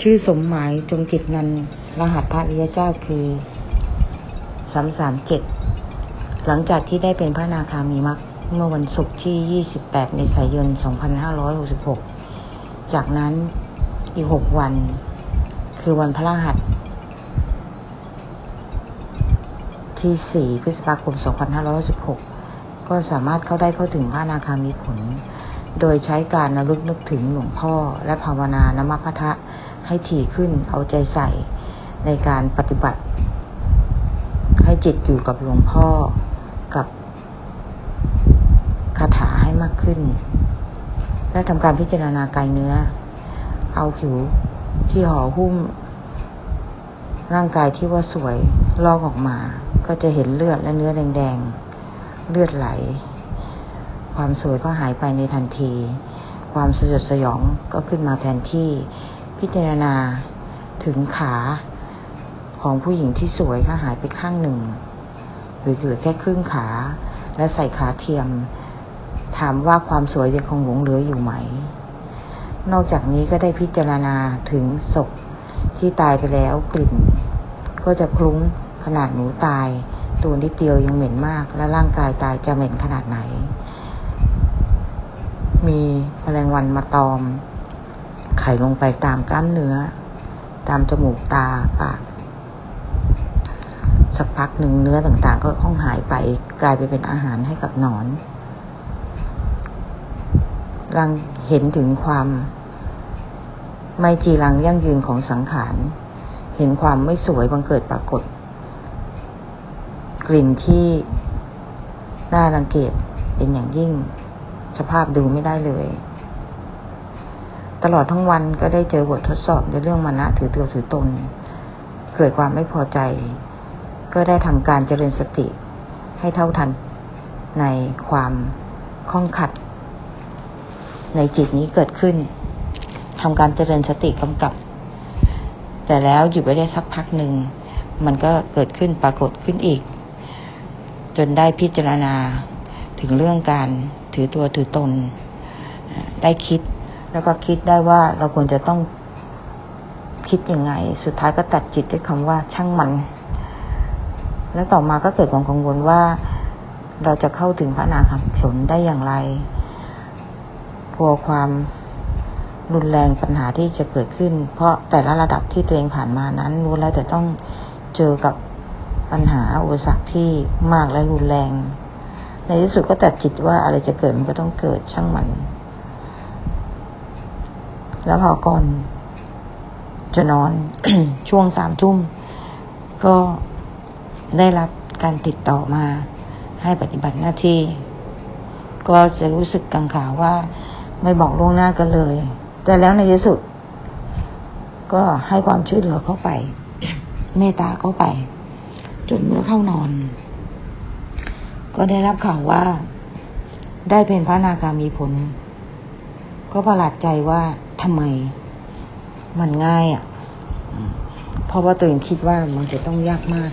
ชื่อสมหมายจงจิตนันรหัสพระริยเจ้าคือสามสามเจ็ดหลังจากที่ได้เป็นพระนาคามีมักเมื่อวันศุกร์ที่ 28 เมษายน 2566 จากนั้นอีก 6 วัน คือวันพระรหัส ที่ 4 พฤษภาคม 2516ก็สามารถเข้าได้เข้าถึงพระนาคามีผล โดยใช้การระลึกนึกถึงหลวงพ่อและภาวนานมัพพะ ให้ถี่ขึ้น เอาใจใส่ในการปฏิบัติ ให้จิตอยู่กับหลวงพ่อกับคาถาให้มากขึ้น และทำการพิจารณากายเนื้อ เอาผิวที่ห่อหุ้ม ร่างกายที่ว่าสวยลอกออกมา ก็จะเห็นเลือดและเนื้อแดงๆ เลือดไหล ความสวยก็หายไปในทันที ความสยดสยองก็ขึ้นมาแทนที่ พิจารณาถึงขาของผู้หญิงที่สวยก็หายไปข้างหนึ่ง หรือเหลือแค่ครึ่งขา และใส่ขาเทียม ถามว่าความสวยยังคงหลงเหลืออยู่ไหม นอกจากนี้ก็ได้พิจารณาถึงศพที่ตายไปแล้วกลิ่น ก็จะคลุ้งขนาดหนูตาย ตัวนิดเดียวยังเหม็นมาก และร่างกายตายจะเหม็นขนาดไหน มีแมลงวันมาตอม ไข่ลงไปตามกล้ามเนื้อ ตามจมูกตาปากสักพักหนึ่งเนื้อต่างๆ ก็ค่องหายไปกลายไปเป็นอาหารให้กับหนอนรังเห็นถึงความ ไม่จีรังยั่งยืนของสังขาร เห็นความไม่สวยบังเกิดปรากฏ กลิ่นที่น่ารังเกียจเป็นอย่างยิ่ง สภาพดูไม่ได้เลย ตลอดทั้งวันก็ได้เจอบททดสอบในเรื่องมานะถือตัวถือตน เกิดความไม่พอใจ ก็ได้ทำการเจริญสติให้เท่าทันในความข้องขัด ในจิตนี้เกิดขึ้นทำการเจริญสติกำกับ แต่แล้วอยู่ไปได้สักพักหนึ่ง มันก็เกิดขึ้นปรากฏขึ้นอีก จนได้พิจารณาถึงเรื่องการถือตัวถือตน ได้คิด แล้วก็คิดได้ว่าเราควรจะต้องคิดยังไง สุดท้ายก็ตัดจิตด้วยคำว่าช่างมัน แล้วต่อมาก็เกิดความกังวลว่าเราจะเข้าถึงพระอนาคาผลได้อย่างไร กลัวความรุนแรงปัญหาที่จะเกิดขึ้น เพราะแต่ละระดับที่ตัวเองผ่านมานั้นรู้แล้วแต่ต้องเจอกับปัญหาอุปสรรคที่มากและรุนแรง ในที่สุดก็ตัดจิตว่าอะไรจะเกิดมันก็ต้องเกิดช่างมัน แล้วพอก่อน จะนอนช่วงสามทุ่ม ก็ได้รับการติดต่อมาให้ปฏิบัติหน้าที่ ก็จะรู้สึกกังขาว่าไม่บอกล่วงหน้ากันเลย แต่แล้วในที่สุด ก็ให้ความช่วยเหลือเข้าไป เมตตาเข้าไป จนเมื่อเข้านอน ก็ได้รับข่าวว่า ได้เป็นพระนาคามีผล ก็ประหลาดใจว่า ทำไม มันง่ายอะ่ะ เพราะว่าตัวเองคิดว่ามันจะต้องยากมาก